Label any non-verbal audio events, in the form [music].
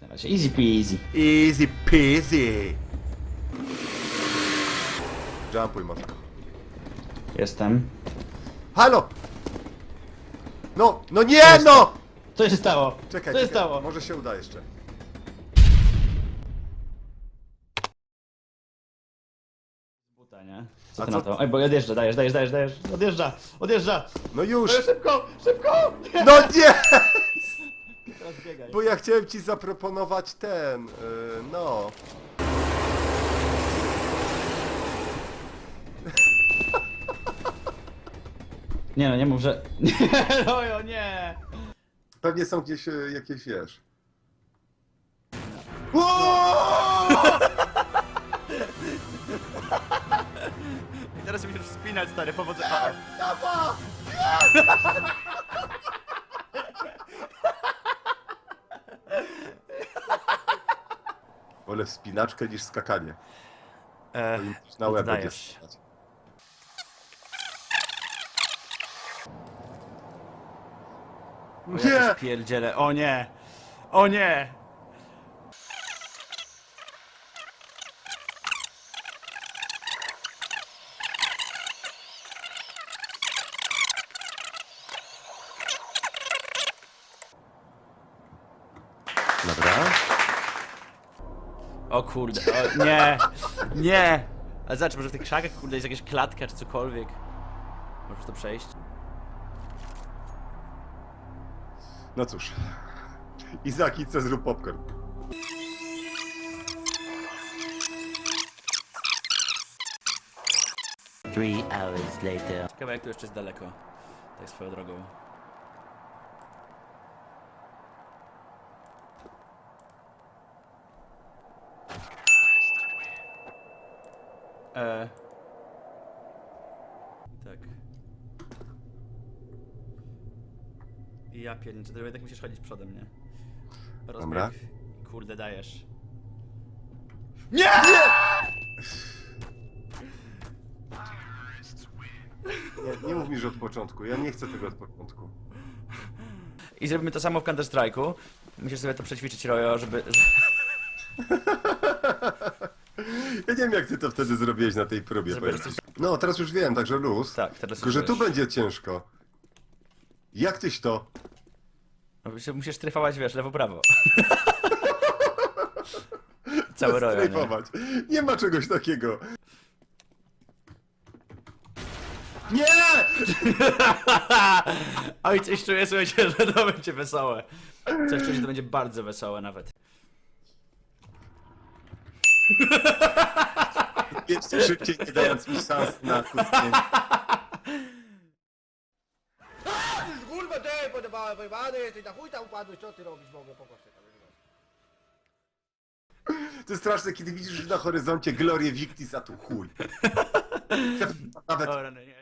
Na razie easy peasy. Easy peasy. Jumpuj, matko. Jestem. Halo! No, no nie no! Co się stało? Czekaj, Co się czekaj, stało? może się uda jeszcze. Buta, nie? Co A ty co- na to? Ej, bo odjeżdża, dajesz, dajesz, dajesz, dajesz. Odjeżdża, odjeżdża! No już! Szybko, szybko! No nie! Teraz biegaj. Bo ja chciałem ci zaproponować ten, yy, no. Nie no, nie mów, że... Ojo, nie! Pewnie są gdzieś yy, jakieś, wiesz. I teraz się musisz wspinać, stary, powodzenia. Wolę wspinaczkę niż skakanie. E, Na łeb będzie oddajesz. skakać. o, ja też pierdzielę. O nie! O nie! Dobra. O kurde, o, nie! Nie! Ale zobacz, może w tych krzakach, kurde, jest jakaś klatka czy cokolwiek. Możesz to przejść? No cóż. Izaki, co zrób popcorn. Three hours later. Ciekawe jak tu jeszcze jest daleko. Tak swoją drogą. E... Tak. I Ja pierniczę, to jednak musisz chodzić przodem, nie? Rozbieg. Dobra. Kurde, dajesz. Nie, nie mów mi, że od początku. Ja nie chcę tego od początku. I zrobimy to samo w Counter Strike'u. Musisz sobie to przećwiczyć, Rojo, żeby... [laughs] Ja nie wiem, jak ty to wtedy zrobiłeś na tej próbie. Żeby powiem ci. No, teraz już wiem, także luz. Tak, teraz Tylko, że tu wiesz. będzie ciężko. Jak tyś to? No, Musisz tryfować, wiesz, lewo-prawo. [laughs] Cały rojo, nie? Strajfować. Nie ma czegoś takiego. Nie! [laughs] Oj, coś czuję, słuchajcie, że to będzie wesołe. Coś czuję, że to będzie bardzo wesołe nawet. Jeszcze szybciej, nie dając mi szans na kucnięcie. Kurwa, ty, podobała pojebany na chuj co ty robisz, popatrzeć. To jest straszne, kiedy widzisz na horyzoncie glorię Victis, a tu chuj. Nawet O, no nie.